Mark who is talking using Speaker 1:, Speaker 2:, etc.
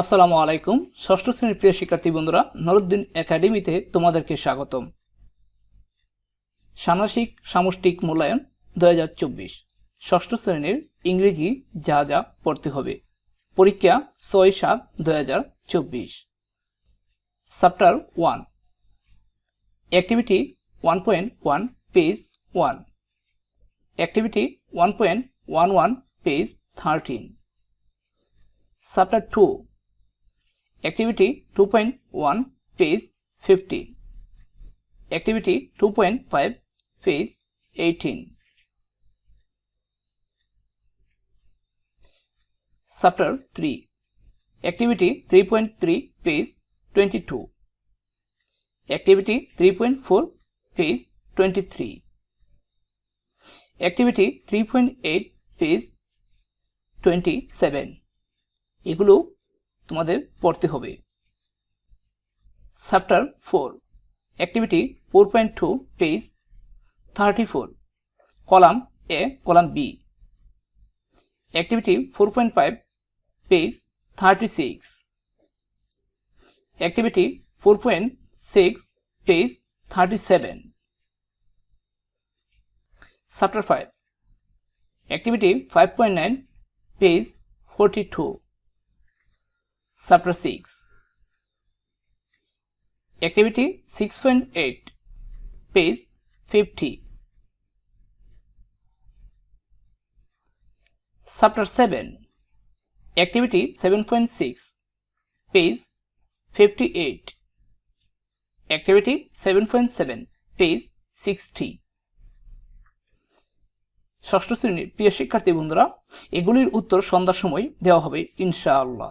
Speaker 1: আসসালামু আলাইকুম। ষষ্ঠ শ্রেণির প্রিয় শিক্ষার্থী বন্ধুরা, নরুদ্দিন একাডেমিতে তোমাদেরকে স্বাগতম। ষান্মাসিক সামষ্টিক মূল্যায়ন দু হাজার চব্বিশ। ষষ্ঠ শ্রেণির ইংরেজি যা যা পড়তে হবে। পরীক্ষা ছয় সাত দুই হাজার চব্বিশ। Chapter one. Activity one point one page one. Activity one point one one page thirteen. Chapter two. Activity 2.1 page 15 Activity 2.5 page 18 Chapter 3 Activity 3.3 page 22 Activity 3.4 page 23 Activity 3.8 page 27 এগুলো তোমাদের পড়তে হবে। Chapter four activity four point two page thirty four column A column B activity four point five page thirty six activity four point six page thirty seven chapter five activity five point nine page forty two Chapter 6 Activity 6.8 Page 50 Chapter 7 Activity 7.6 Page 58 Activity 7.7 Page 60 ষষ্ঠ শ্রেণির প্রিয় শিক্ষার্থী বন্ধুরা এগুলির উত্তর সন্ধ্যার সময় দেওয়া হবে ইনশাআল্লাহ